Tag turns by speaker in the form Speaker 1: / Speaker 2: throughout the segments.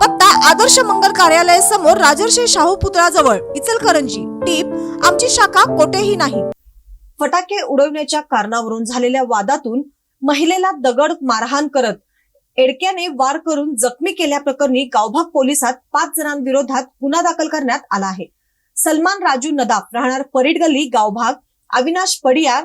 Speaker 1: पत्ता आदर्श मंगल कार्यालय समोर राजर्षी शाहू पुतळाजवळ इचलकरंजी. टीप आमची शाखा कोठेही नाही. फटाके उडवण्याच्या कारणावरून झालेल्या वादातून महिलेला दगड मारहाण करत एडक्याने वार करून जखमी केल्याप्रकरणी गावभाग पोलिसात पाच जणांविरोधात गुन्हा दाखल करण्यात आला आहे. सलमान राजू नदाफ राहणार परीड गल्ली गावभाग अविनाश पडियार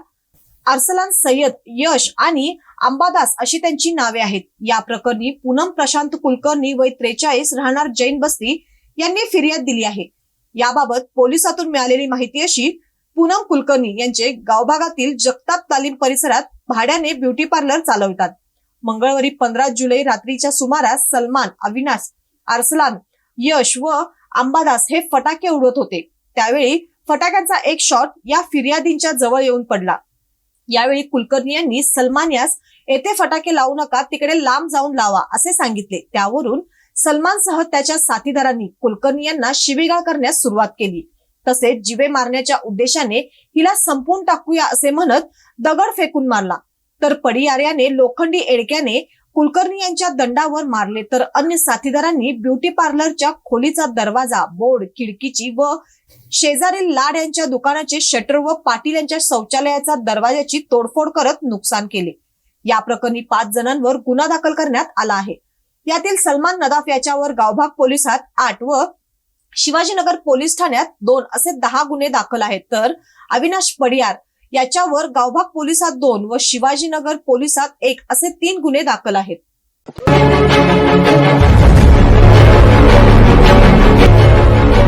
Speaker 1: अरसलान सय्यद यश आणि अंबादास अशी त्यांची नावे आहेत. या प्रकरणी पूनम प्रशांत कुलकर्णी वय त्रेचाळीस राहणार जैन बस्ती यांनी फिर्याद दिली आहे. याबाबत पोलिसातून मिळालेली माहिती अशी पूनम कुलकर्णी यांचे गावभागातील जगताप तालीम परिसरात भाड्याने ब्युटी पार्लर चालवतात. मंगळवारी पंधरा जुलै रात्रीच्या सुमारास सलमान अविनाश अरसलान यश व अंबादास हे फटाके उडवत होते. त्यावेळी फटाक्यांचा एक शॉट या फिर्यादींच्या जवळ येऊन पडला. यावेळी कुलकर्णी यांनी सलमान यास येथे फटाके लावू नका तिकडे लांब जाऊन लावा असे सांगितले. त्यावरून सलमानसह त्याच्या साथीदारांनी कुलकर्णी यांना शिवीगाळ करण्यास सुरुवात केली. तसेच जिवे मारण्याच्या उद्देशाने हिला संपून टाकूया असे म्हणत दगड फेकून मारला. तर पडियार याने लोखंडी एडक्याने कुलकर्णी यांच्या दंडावर मारले तर अन्य साथीदारांनी ब्युटी पार्लरच्या खोलीचा दरवाजा बोर्ड खिडकीची व शेजारील लाड यांच्या दुकानाचे शटर व पाटील यांच्या शौचालयाचा दरवाजाची तोडफोड करत नुकसान केले. या प्रकरणी पाच जणांवर गुन्हा दाखल करण्यात आला आहे. यातील सलमान नदाफ याच्यावर गावभाग पोलिसात आठ व शिवाजीनगर पोलीस ठाण्यात दोन असे दहा गुन्हे दाखल आहेत. तर अविनाश पडियार याच्यावर गावभाग पोलिसात दोन व शिवाजीनगर पोलिसात एक असे तीन गुन्हे दाखल आहेत.